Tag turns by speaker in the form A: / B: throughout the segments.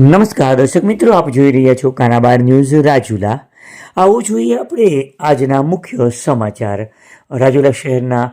A: નમસ્કાર, દર્શક મિત્રો, આપ જોઈ રહ્યા છો કાનાબાર ન્યૂઝ રાજુલા. આવું જોઈએ આપણે આજના મુખ્ય સમાચાર. રાજુલા શહેરના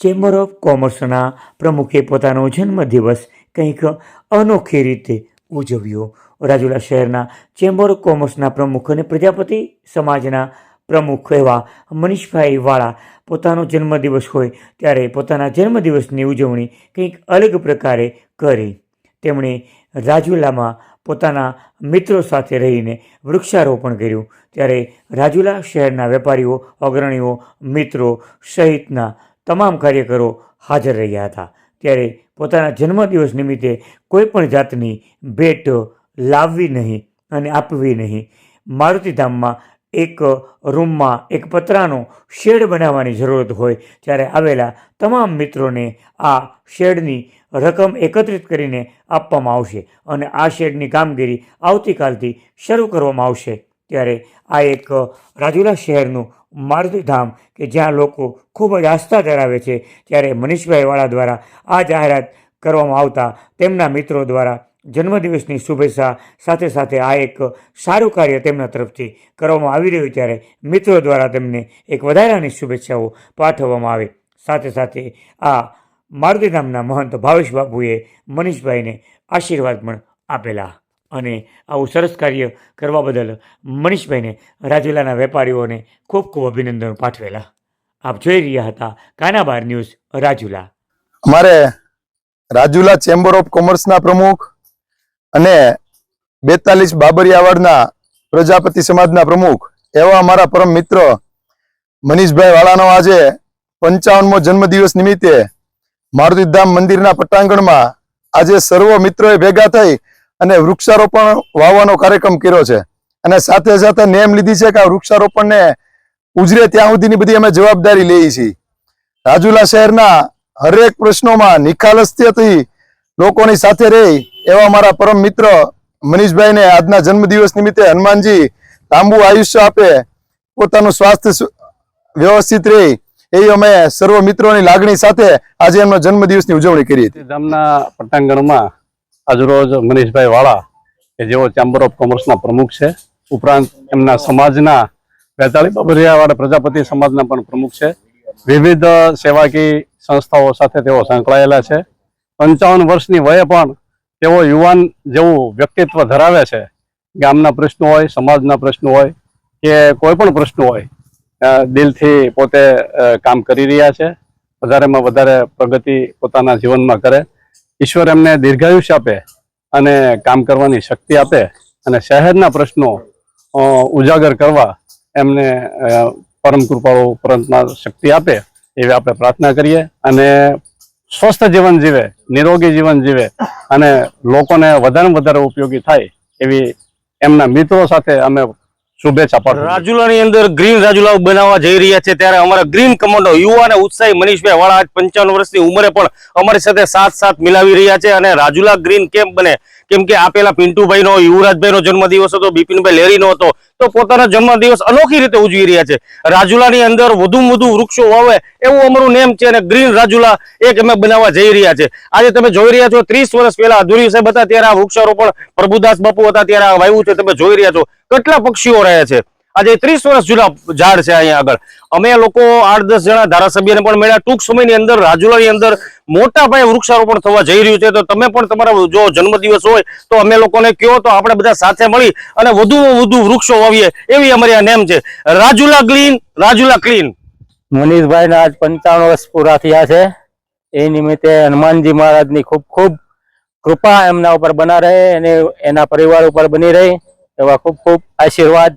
A: ચેમ્બર ઓફ કોમર્સના પ્રમુખે પોતાનો જન્મદિવસ કંઈક અનોખી રીતે ઉજવ્યો. રાજુલા શહેરના ચેમ્બર ઓફ કોમર્સના પ્રમુખ અને પ્રજાપતિ સમાજના પ્રમુખ એવા મનીષભાઈ વાળા પોતાનો જન્મદિવસ હોય ત્યારે પોતાના જન્મદિવસની ઉજવણી કંઈક અલગ પ્રકારે કરી. તેમણે રાજુલામાં પોતાના મિત્રો સાથે રહીને વૃક્ષારોપણ કર્યું. ત્યારે રાજુલા શહેરના વેપારીઓ, અગ્રણીઓ, મિત્રો સહિતના તમામ કાર્યકરો હાજર રહ્યા હતા. ત્યારે પોતાના જન્મદિવસ નિમિત્તે કોઈ પણ જાતની ભેટ લાવવી નહીં અને આપવી નહીં. મારુતિધામમાં એક રૂમમાં એક પતરાનો શેડ બનાવવાની જરૂરત હોય ત્યારે આવેલા તમામ મિત્રોને આ શેડની રકમ એકત્રિત કરીને આપવામાં આવશે અને આ શેડની કામગીરી આવતીકાલથી શરૂ કરવામાં આવશે. ત્યારે આ એક રાજુલા શહેરનું મારુતિધામ કે જ્યાં લોકો ખૂબ જ આસ્થા ધરાવે છે, ત્યારે મનીષભાઈ વાળા દ્વારા આ જાહેરાત કરવામાં આવતા તેમના મિત્રો દ્વારા જન્મદિવસની શુભેચ્છા સાથે સાથે આ એક સારું કાર્ય તેમના તરફથી કરવામાં આવી રહ્યું ત્યારે મિત્રો દ્વારા તેમને એક વધારાની શુભેચ્છાઓ પાઠવવામાં આવે. સાથે સાથે આ મારુતિધામના મહંત ભાવેશ બાપુએ મનીષભાઈને આશીર્વાદ પણ આપેલા. અને આવું સરસ કાર્ય કરવા બદલ મનીષભાઈને રાજુલાના વેપારીઓને ખૂબ ખૂબ અભિનંદન પાઠવેલા. આપ જોઈ રહ્યા હતા કાનાબાર ન્યૂઝ રાજુલા.
B: અમારે રાજુલા ચેમ્બર ઓફ કોમર્સના પ્રમુખ અને બેતાલીસ બાબરિયાવાડના પ્રજાપતિ સમાજના પ્રમુખ એવા અમારા પરમ મિત્ર મનીષભાઈ વાળાનો આજે પંચાવનમો જન્મદિવસ નિમિત્તે મારુતિધામ મંદિરના પટાંગણમાં આજે સર્વ મિત્રોએ ભેગા થઈ અને વૃક્ષારોપણ વાવવાનો કાર્યક્રમ કર્યો છે. અને સાથે સાથે નેમ લીધી છે કે આ વૃક્ષારોપણને ઉજરે ત્યાં સુધીની બધી અમે જવાબદારી લઈએ છીએ. રાજુલા શહેરના હરેક પ્રશ્નોમાં નિખાલસ્યથી લોકોની સાથે રહી એવા મારા પરમ મિત્ર મનીષભાઈને આજના જન્મદિવસ નિમિત્તે હનુમાનજી લાંબુ આયુષ્ય આપે, પોતાનું સ્વાસ્થ્ય વ્યવસ્થિત રહે, એવી અમે સર્વ મિત્રોની લાગણી સાથે આજે એમનો જન્મદિવસની ઉજવણી કરી હતી.
C: ગામના પટાંગણમાં આજરોજ મનીષભાઈ વાળા, કે જેઓ ચેમ્બર ઓફ કોમર્સના પ્રમુખ છે, ઉપરાંત એમના સમાજના બેતાળી બાબરિયાવાળા પ્રજાપતિ સમાજના પણ પ્રમુખ છે, વિવિધ સેવાકીય સંસ્થાઓ સાથે તેઓ સંકળાયેલા છે. પંચાવન વર્ષની વયે પણ તેઓ યુવાન જેવું વ્યક્તિત્વ ધરાવે છે. ગામના પ્રશ્નો હોય, સમાજના પ્રશ્નો હોય, કે કોઈ પણ પ્રશ્નો હોય દિલથી પોતે કામ કરી રહ્યા છે. વધારેમાં વધારે પ્રગતિ પોતાના જીવનમાં કરે. ઈશ્વર એમને દીર્ઘાયુષ્ય આપે અને કામ કરવાની શક્તિ આપે અને શહેરના પ્રશ્નો ઉજાગર કરવા એમને પરમ કૃપાળો પરંતના શક્તિ આપે એવી આપણે પ્રાર્થના કરીએ અને સ્વસ્થ જીવન જીવે, નિરોગી જીવન જીવે અને લોકોને વધારે વધારે ઉપયોગી થાય એવી એમના મિત્રો સાથે અમે શુભેચ્છા પાઠવીએ
D: રાજુલાની અંદર ગ્રીન રાજુલા બનાવવા જઈ રહ્યા છે ત્યારે અમારા ગ્રીન કમાન્ડો યુવા અને ઉત્સાહી મનીષભાઈ વાળા આજ પંચાવન વર્ષની ઉંમરે પણ અમારી સાથે સાથ સાથ મિલાવી રહ્યા છે અને રાજુલા ગ્રીન કેમ બને કેમ કે આ પેલા પિન્ટુભાઈનો, યુવરાજભાઈનો જન્મદિવસ હતો, બિપિનભાઈ લેરીનો હતો. તો પોતાના જન્મદિવસ અનોખી રીતે ઉજવી રહ્યા છે. રાજુલાની અંદર વધુમાં વધુ વૃક્ષો વાવે એવું અમારું નેમ છે અને ગ્રીન રાજુલા એક અમે બનાવવા જઈ રહ્યા છે. આજે તમે જોઈ રહ્યા છો, ત્રીસ વર્ષ પહેલા અધુરી સાહેબ હતા, ત્યારે આ વૃક્ષારોપણ પ્રભુદાસ બાપુ હતા, ત્યારે આ વાવ્યું છે, તમે જોઈ રહ્યા છો. કેટલા પક્ષીઓ રહે છે? આજે ત્રીસ વર્ષ જૂના ઝાડ છે અહીંયા આગળ. અમે લોકો આઠ દસ જણા ધારાસભ્યને પણ મળ્યા. ટૂંક સમયની અંદર, રાજુલાની અંદર મોટા પાયે વૃક્ષારોપણ થવા જઈ રહ્યું છે. તો તમે પણ તમારા જો જન્મદિવસ હોય, તો અમે લોકોને કહો, તો આપણે બધા સાથે મળી અને વધુમાં વધુ વૃક્ષો વાવીએ. એવી અમારી આ નેમ છે. Rajula green Rajula clean.
E: મનીષભાઈના આજ પંચાવન વર્ષ પૂરા થયા છે. એ નિમિત્તે હનુમાનજી મહારાજની ખૂબ ખૂબ કૃપા એમના ઉપર બના રહે અને એના પરિવાર ઉપર બની રહે. એવા ખૂબ ખૂબ આશીર્વાદ